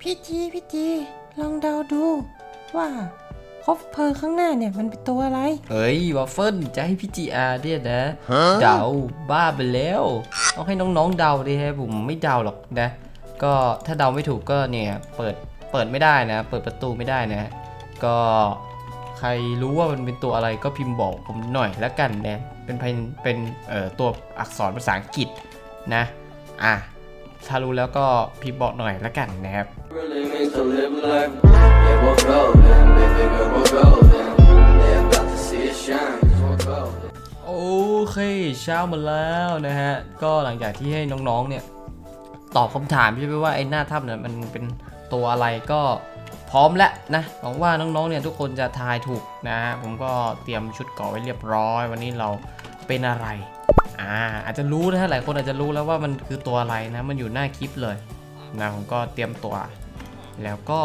พี่จีพี่จีลองเดาดู ว่าคบเพลิงข้างหน้าเนี่ยมันเป็นตัวอะไร เฮ้ยวอฟเฟิลจะให้พี่จีอาร์เนี่ยนะเดาบ้าไปแล้ว ต้องให้น้องๆเดาดิฮะผมไม่เดาหรอกนะ ก็ถ้าเดาไม่ถูกก็เนี่ยเปิดเปิดไม่ได้นะ เปิดประตูไม่ได้นะ ก็ใครรู้ว่ามันเป็นตัวอะไรก็พิมพ์บอกผมหน่อยแล้วกันนะเป็นเป็นเป็นเอ่อตัวอักษรภาษาอังกฤษนะ อะถ้ารู้แล้วก็พิมพ์บอกหน่อยแล้วกันนะครับ Really means to live life. Yeah, we're golden. They figure we're golden. They're about to see us shine. 'cause we're golden. โอเคเช้ามาแล้วนะฮะ ก็หลังจากที่ให้น้องๆเนี่ย ตอบคำถามใช่ไหมว่าไอ้หน้าถ้ำเนี่ยมันเป็นตัวอะไรก็พร้อมแล้วนะหวังว่าน้องๆเนี่ยทุกคนจะทายถูกนะฮะผมก็เตรียมชุดเกราะไว้เรียบร้อย วันนี้เราเป็นอะไรอ่าอาจจะรู้นะฮะหลายคนอาจจะรู้แล้วว่ามันคือตัวอะไรนะ มันอยู่หน้าคลิปเลยนะผมก็เตรียมตัว แล้วก็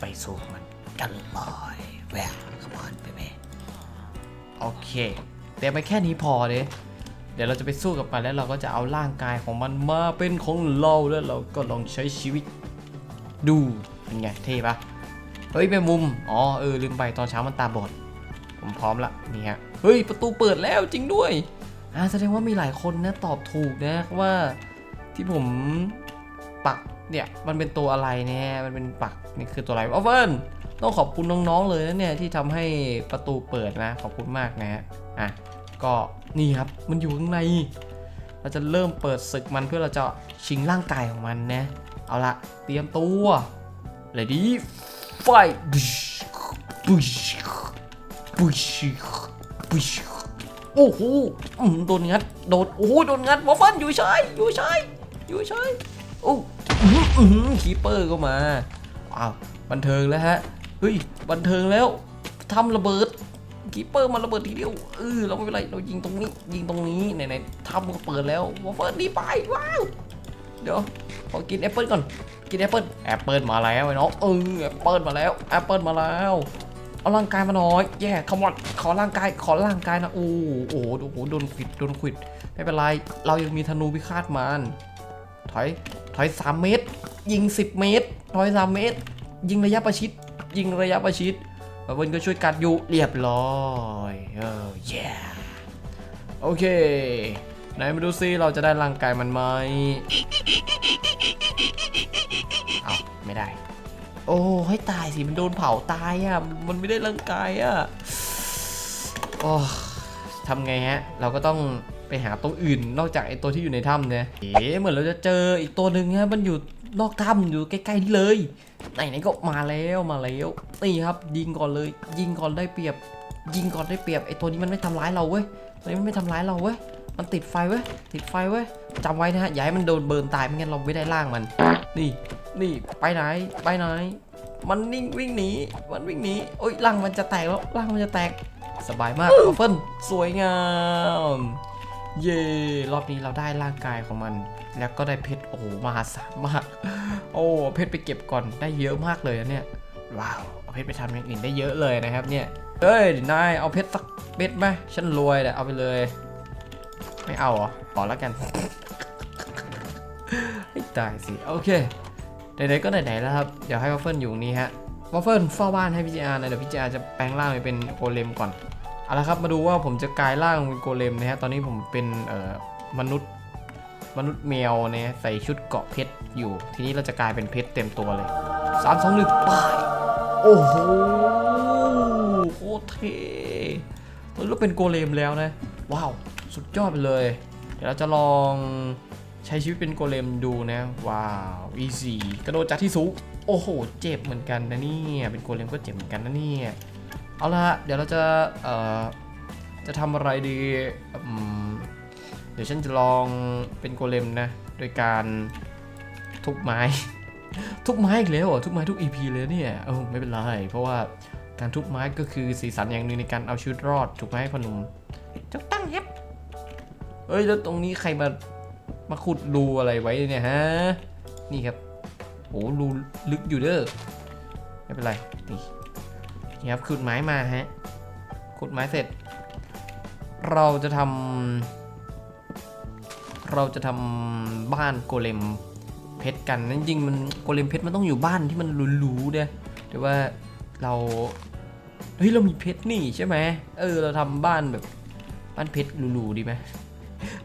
ไปสู้มันกันเลยแหวกขมอนไปเบโอเคเตรียมไปแค่นี้พอเลยเดี๋ยวเราจะไปสู้กับมันแล้วเราก็จะเอาร่างกายของมันมาเป็นของเราแล้วเราก็ลองใช้ชีวิต ดูเป็นไงเท่ปะเฮ้ยแมงมุม อ๋อเออลืมไปตอนเช้ามันตาบอด ผมพร้อมละนี่ฮะ เฮ้ยประตูเปิดแล้วจริงด้วย อ่าแสดงว่ามีหลายคนนะตอบถูกนะว่าที่ผมปัก เนี่ยมันเป็นตัวอะไรเนี่ยมันเป็นปักนี่คือตัวอะไรอ๋อเฟิร์นต้องขอบคุณน้องๆเลยนะเนี่ยที่ทำให้ประตูเปิดนะขอบคุณมากนะฮะอะก็นี่ครับมันอยู่ข้างใน เราจะเริ่มเปิดศึกมันเพื่อเราจะชิงร่างกายของมันนะเอาละเตรียมตัวเลยดีไฟบุชบุชบุชบุชโอ้โหโดนงัดโดนโอ้โหโดนงัดวอฟเฟิลอยู่เฉยอยู่เฉยอยู่เฉย โอ้คีเปอร์ก็มาอ้าวบันเทิงแล้วฮะเฮ้ยบันเทิงแล้วทำระเบิดคีเปอร์มันระเบิดทีเดียวเออเราไม่เป็นไรเรายิงตรงนี้ยิงตรงนี้ไหนๆทำก็เปิดแล้ววอฟเฟิลนี่ไปว้าวเดี๋ยวขอกินแอปเปิลก่อนกินแอปเปิลแอปเปิลมาแล้วไอ้น้องเออแอปเปิลมาแล้วแอปเปิลมาแล้วเอาร่างกายมาหน่อยแย่ขมอดขอร่างกายขอร่างกายนะโอ้โหโอ้โหโอ้โหโดนขวิดโดนขวิดไม่เป็นไรเรายังมีธนูพิฆาตมาร ถอย ถอยสามเมตร ยิงสิบเมตร ถอยสามเมตร ยิงระยะประชิด ยิงระยะประชิดเวินก็ช่วยกัดอยู่เรียบร้อยเออ yeah โอเค ไหนมาดูซิเราจะได้ร่างกายมันไหมเอาไม่ได้ โอ้ให้ตายสิมันโดนเผาตายอะ มันไม่ได้ร่างกายอะโอ้ทำไงฮะ เราก็ต้อง ไปหาตัวอื่นนอกจากไอตัวที่อยู่ในถ้ำเนี่ยเอ๋เหมือนเราจะเจออีกตัวหนึ่งฮะมันอยู่นอกถ้ำอยู่ใกล้ๆนี่เลยไหนๆก็มาแล้วมาแล้วนี่ครับ ยิงก่อนเลย ยิงก่อนได้เปรียบ ยิงก่อนได้เปรียบไอตัวนี้มันไม่ทำร้ายเราเว้ยตัวนี้มันไม่ทำร้ายเราเว้ยมันติดไฟเว้ยติดไฟเว้ยจำไว้นะฮะอย่าให้มันโดนเบิร์นตายไม่งั้นเราไม่ได้ล่างมัน นี่นี่ไปไหนไปไหน มันนิ่งวิ่งหนีมันวิ่งหนีโอ้ยล่างมันจะแตกแล้วล่างมันจะแตกสบายมากวอฟเฟิลสวยงาม เย่รอบนี้เราได้ร่างกายของมัน แล้วก็ได้เพชรโอ้มหาศาลมาก โอ้เพชรไปเก็บก่อนได้เยอะมากเลยนะเนี่ยว้าวเอาเพชรไปทำอย่างอื่นได้เยอะเลยนะครับเนี่ยเฮ้ยนายเอาเพชรสักเม็ดไหมฉันรวยแหละเอาไปเลย ไม่เอาเหรอขอแล้วกันตายสิโอเคไหนๆก็ไหนๆแล้วครับเดี๋ยวให้วัฟเฟิลอยู่ตรงนี้ฮะวัฟเฟิลเฝ้าบ้านให้พี่จีอาร์นะเดี๋ยวพี่จีอาร์จะแปลงร่างไปเป็นโกเลมก่อน เอาละครับมาดูว่าผมจะกลายร่างเป็นโกเลมนะฮะตอนนี้ผมเป็นเอ่อมนุษย์มนุษย์แมวเนี่ยใส่ชุดเกาะเพชรอยู่ ทีนี้เราจะกลายเป็นเพชรเต็มตัวเลยสามสองหนึ่งไปโอ้โหโคตรเท่ตอนนี้เราเป็นโกเลมแล้วนะ ว้าวสุดยอดไปเลย เดี๋ยวเราจะลองใช้ชีวิตเป็นโกเลมดูนะ ว้าวอีซีกระโดดจากที่สูงโอ้โห เจ็บเหมือนกันนะเนี่ยเป็นโกเลมก็เจ็บเหมือนกันนะเนี่ย เอาละเดี๋ยวเราจะเอ่อจะทำอะไรดีอืมเดี๋ยวฉันจะลองเป็นโกเลมนะ โดยการทุบไม้ ทุบไม้อีกแล้วเหรอทุบไม้ทุก EP เลยเนี่ยเออไม่เป็นไรเพราะว่าการทุบไม้ก็คือสีสันอย่างหนึ่งในการเอาชีวิตรอดถูกไหมพอนุ่มจะตั้งเฮ็บเอ้ยแล้วตรงนี้ใครมามาขุดรูอะไรไว้เนี่ยฮะนี่ครับโอ้รูลึกอยู่เด้อไม่เป็นไรนี่ นี่ครับขุดไม้มาฮะขุดไม้เสร็จ เราจะทำเราจะทำบ้านโกเลมเพชรกันนั่นจริงมันโกเลมเพชรมันต้องอยู่บ้านที่มันหรูๆเนี่ยแต่ว่าเราเฮ้ยเรามีเพชรนี่ใช่ไหมเออเราทำบ้านแบบบ้านเพชรหรูๆดีไหม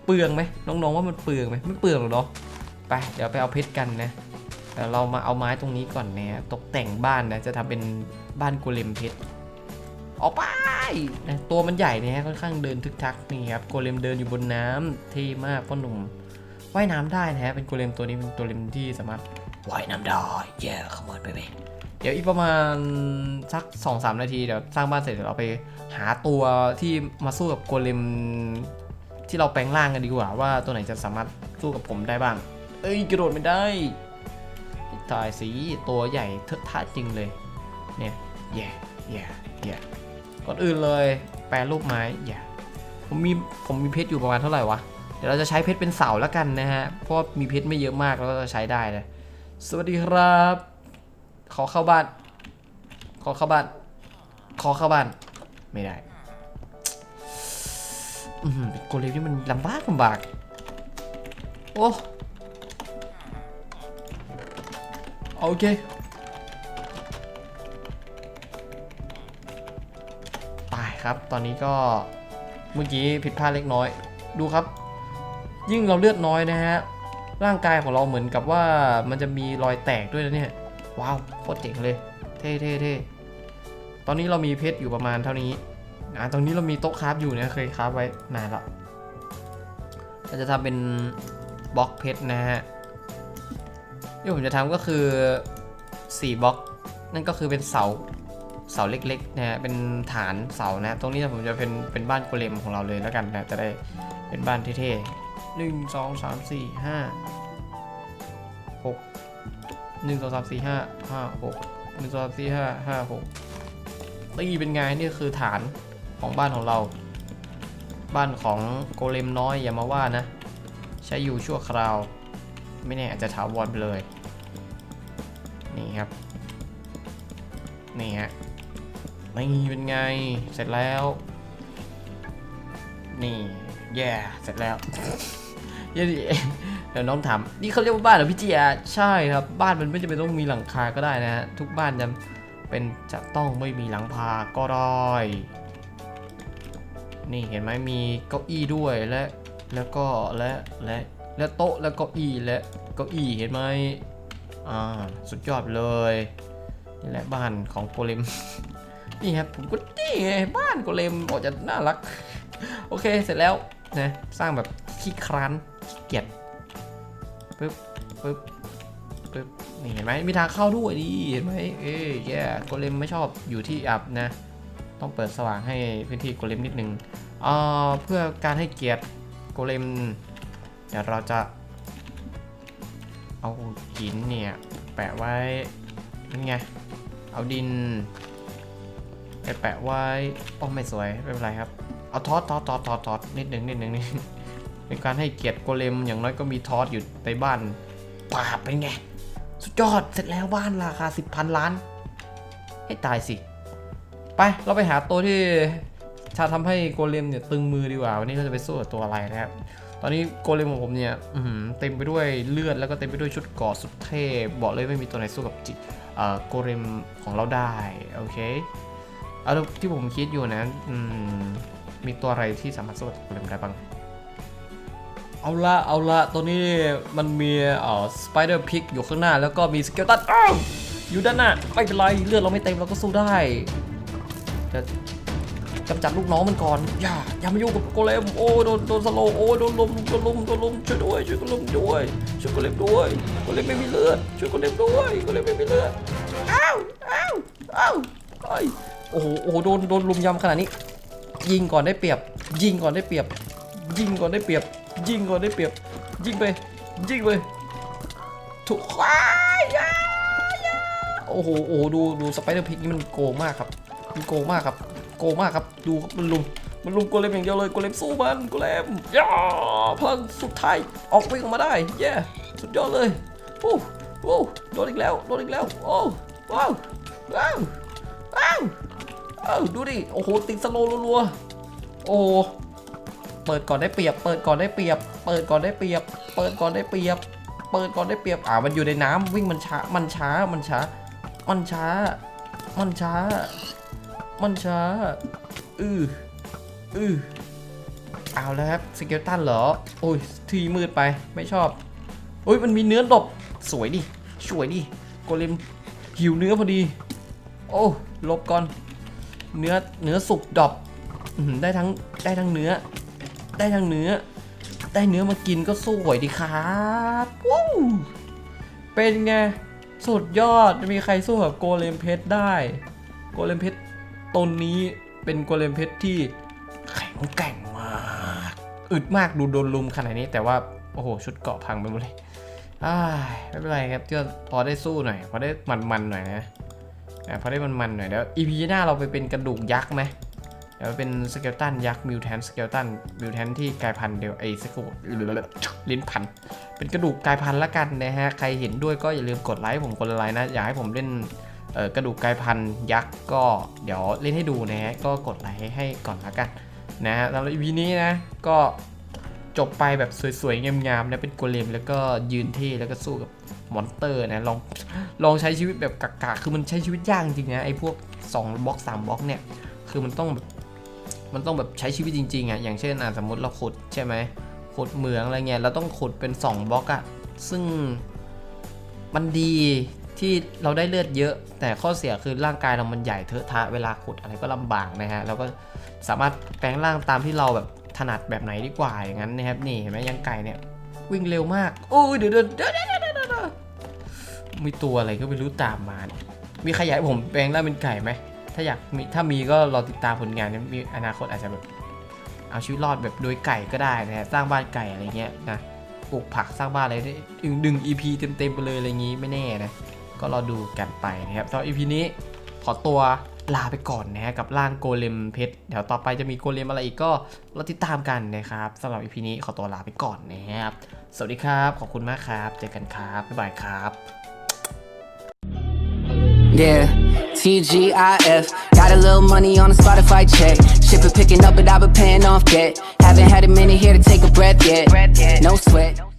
เปลืองไหมน้องๆว่ามันเปลืองไหมไม่เปลืองหรอกเนาะไปเดี๋ยวไปเอาเพชรกันนะเดี๋ยวเรามาเอาไม้ตรงนี้ก่อนเนี่ยตกแต่งบ้านนะจะทำเป็น บ้านโกเลมเพชรออกไปนะตัวมันใหญ่เนี่ยค่อนข้างเดินทึกทักนี่ครับโกเลมเดินอยู่บนน้ำเท่มากพ่อหนุ่มว่ายน้ำได้นะฮะเป็นโกเลมตัวนี้เป็นตัวเลมที่สามารถว่ายน้ำได้แย่ขโมยไปไปเดี๋ยวอีกประมาณสัก2อสนาทีเดี๋ยวสร้างบ้านเสร็จเดี๋ยวเราไปหาตัวที่มาสู้กับโกเลมที่เราแปลงร่างกันดีกว่าว่าตัวไหนจะสามารถสู้กับผมได้บ้าง เอ้ยกระโดดไม่ได้ตายสีตัวใหญ่เทอะทะจริงเลยเนี่ย แย่แย่แย่ก่อนอื่นเลย แปลรูปไม้แย่ผมมีผมมีเพชรอยู่ประมาณเท่าไหร่วะ เดี๋ยวเราจะใช้เพชรเป็นเสาแล้วกันนะฮะ เพราะมีเพชรไม่เยอะมากแล้วก็จะใช้ได้เลยสวัสดีครับ ขอเข้าบ้าน ขอเข้าบ้าน ขอเข้าบ้าน ไม่ได้อืมเป็นโกเลมที่มันลำบากลำบาก โอ้ โอเค ครับ ตอนนี้ก็เมื่อกี้ผิดพลาดเล็กน้อย ดูครับ ยิ่งเราเลือดน้อยนะฮะ ร่างกายของเราเหมือนกับว่ามันจะมีรอยแตกด้วยนะเนี่ย ว้าวโคตรเจ๋งเลย เท่เท่เท่ตอนนี้เรามีเพชรอยู่ประมาณเท่านี้อ่าตรงนี้เรามีโต๊ะคราฟอยู่เนี่ยเคยคราฟไว้นานละเราจะทำเป็นบล็อกเพชรนะฮะที่ผมจะทำก็คือ 4บล็อก นั่นก็คือเป็นเสา เสาเล็กๆนะฮะเป็นฐานเสานะตรงนี้ผมจะเป็นเป็นบ้านโกเลมของเราเลยแล้วกันนะจะได้เป็นบ้านเท่ๆหนึ่งสองสามสี่ห้าหกหนึ่งสองสามสี่ห้าห้าหกหนึ่งสองสามสี่ห้าห้าหกนี่เป็นไงนี่คือฐานของบ้านของเรา บ้านของโกเลมน้อยอย่ามาว่านะ ใช้อยู่ชั่วคราว ไม่แน่อาจจะถาวรไปเลย นี่ครับ นี่ฮะ นี่เป็นไง เสร็จแล้ว นี่ แย่ เสร็จแล้วเดี๋ยวดิเดี๋ยวน้องถาม นี่เขาเรียกว่าบ้านเหรอพี่เจียใช่ครับ บ้านมันไม่จำเป็นต้องมีหลังคาก็ได้นะฮะ ทุกบ้านจะเป็นจะต้องไม่มีหลังคาก็ได้ นี่เห็นไหมมีเก้าอี้ด้วยและ แล้วก็และและและโต๊ะและเก้าอี้และเก้าอี้เห็นไหมอ่า สุดยอดเลย นี่แหละบ้านของโกเลม นี่ครับผมก็นี่ไงบ้านโกเลมบอกจะน่ารัก โอเคเสร็จแล้วนะสร้างแบบขี้คร้านขี้เกียจปึ๊บปึ๊บปึ๊บนี่เห็นไหมมีทางเข้าด้วยดิเห็นไหมเอ้ยแย่โกเลมไม่ชอบอยู่ที่อับนะ ต้องเปิดสว่างให้พื้นที่โกเลมนิดนึงอ่าเพื่อการให้เกียรติโกเลมเดี๋ยวเราจะเอาหินเนี่ยแปะไว้นี่ไง เอาดิน ไปแปะไว้โอ้ไม่สวยไม่เป็นไรครับ เอาทอสทอสทอสทอสทอสนิดหนึ่งนิดหนึ่งนี่เป็นการให้เกียรติโกเลมอย่างน้อยก็มีทอสอยู่ในบ้านปาบเป็นไง สุดยอดเสร็จแล้วบ้านราคา 10พันล้าน ให้ตายสิ ไปเราไปหาตัวที่จะทำให้โกเลมเนี่ยตึงมือดีกว่า วันนี้เราจะไปสู้กับตัวอะไรนะครับ ตอนนี้โกเลมของผมเนี่ยอืเต็มไปด้วยเลือดแล้วก็เต็มไปด้วยชุดกราะสุดเท่บอกเลยไม่มีตัวไหนสู้กับจิเอ่อโกเลมของเราได้ โอเค เอาล้วที่ผมคิดอยู่นะมมีตัวอะไรที่สามารถสู้กับโกเลมได้บ้าง เอาละเอาละตัวนี้มันมีเอ่อสไปเดอร์พิกอยู่ข้างหน้า แล้วก็มีสเกลตันอ้าวอยู่ด้านหน้า ไม่เป็นไร เลือดเราไม่เต็มเราก็สู้ได้แต่กำจัดลูกน้องมันก่อน อย่า อย่ามายุ่งกับโกเลม โอ้โดนโดนสโลโอ้โดนลมโดนลมโดนลมช่วยด้วย ช่วยโกเลมด้วย ช่วยโกเลมด้วยโกเลมไม่มีเลือด ช่วยโกเลมด้วยโกเลมไม่มีเลือด อ้าว อ้าว อ้าวเอ้ โอ้โหโอ้โหโดนโดนลุมยำขนาดนี้ ยิงก่อนได้เปรียบ ยิงก่อนได้เปรียบ ยิงก่อนได้เปรียบ ยิงก่อนได้เปรียบ ยิงไป ยิงไปถูกว้ายโอ้โหโอ้โหดูดูสไปเดอร์พิกนี่มันโกงมากครับมันโกงมากครับ โกงมากครับ ดูครับมันลุมมันลุมโกเลมอย่างเดียวเลยโกเลมสู้มันโกเลมย่าพลังสุดท้ายออกวิ่งออกมาได้เย้สุดยอดเลยโอ้โอ้โดนอีกแล้วโดนอีกแล้วโอ้ว้าวว้าวว้าว อ้าวดูดิโอ้โหติดสโลรัวๆโอ้เปิดก่อนได้เปรียบ เปิดก่อนได้เปรียบ เปิดก่อนได้เปรียบ เปิดก่อนได้เปรียบ เปิดก่อนได้เปรียบอ่ามันอยู่ในน้ำวิ่งมันช้ามันช้ามันช้า มันช้า มันช้า มันช้าอืออือเอาแล้วครับสเกลตันเหรอโอ้ยทีมืดไปไม่ชอบโอ้ยมันมีเนื้อดบสวยดิสวยดิโกเลมหิวเนื้อพอดี โอ้ลบก่อน เนื้อเนื้อสุกดอบได้ทั้งได้ทั้งเนื้อ ได้ทั้งเนื้อ ได้เนื้อมากินก็สวยดีครับวู้เป็นไงสุดยอดจะมีใครสู้กับโกเลมเพชรได้ โกเลมเพชรตนนี้เป็นโกเลมเพชรที่แข็งแกร่งมากอึดมากดูโดนลุมขนาดนี้ แต่ว่าโอ้โหชุดเกาะพังไปหมดเลยอ้ายไม่เป็นไรครับก็พอได้สู้หน่อยพอได้มันๆหน่อยนะ อะพอได้มันๆหน่อยแล้วอีพีหน้าเราไปเป็นกระดูกยักษ์ไหมเดี๋ยวเป็นสเกลตันยักษ์มิวแทนสเกลตันมิวแทนที่กลายพันธุ์เดียวไอ้สกูหรือลิ้นพัน เป็นกระดูกกลายพันธุ์ละกันนะฮะ ใครเห็นด้วยก็อย่าลืมกดไลค์ผมกดไลค์นะ อยากให้ผมเล่นกระดูกกลายพันธุ์ยักษ์ก็เดี๋ยวเล่นให้ดูนะฮะ ก็กดไลค์ให้ก่อนละกันนะฮะสำหรับ EP นี้นะ ก็จบไปแบบสวยๆงามๆนะเป็นโกเลมแล้วก็ยืนเท่แล้วก็สู้กับ มอนสเตอร์นะลองลองใช้ชีวิตแบบกากๆคือมันใช้ชีวิตยากจริงนะไอ้พวก2บล็อก3บล็อกเนี่ยคือมันต้องแบบมันต้องแบบใช้ชีวิตจริงๆอะอย่างเช่นอะสมมติเราขุดใช่ไหมขุดเหมืองอะไรเงี้ยเราต้องขุดเป็น 2บล็อกอะซึ่งมันดีที่เราได้เลือดเยอะ แต่ข้อเสียคือร่างกายเรามันใหญ่เทอะทะเวลาขุดอะไรก็ลำบากนะฮะเราก็สามารถแปลงร่างตามที่เราแบบถนัดแบบไหนดีกว่าอย่างนั้นนะครับนี่เห็นไหมยังไก่เนี่ยวิ่งเร็วมากโอ้ยเดี๋ยวเดี๋ยวเดี๋ยวเดี๋ยวเดี๋ยวเดี๋ยว มีตัวอะไรก็ไม่รู้ตามมาเนี่ยมีใครอยากให้ผมแปลงร่างเป็นไก่ไหม ถ้าอยากมีถ้ามีก็รอติดตามผลงานนะมีอนาคตอาจจะแบบเอาชีวิตรอดแบบโดยไก่ก็ได้นะฮะสร้างบ้านไก่อะไรเงี้ยนะ ปลูกผักสร้างบ้านอะไรได้ดึงดึง EP เต็มๆไปเลยอะไรงี้ไม่แน่นะ ก็รอดูกันไปนะครับสำหรับ EP นี้ขอตัวลาไปก่อนนะฮะกับร่างโกเลมเพชรเดี๋ยวต่อไปจะมีโกเลมอะไรอีกก็รอติดตามกันนะครับสำหรับ EP นี้ขอตัวลาไปก่อนนะครับ สวัสดีครับ ขอบคุณมากครับ เจอกันครับ บ๊ายบายครับ Yeah, TGIF. Got a little money on a Spotify check. Shipper picking up, but I've been paying off debt. Haven't had a minute here to take a breath yet. No sweat.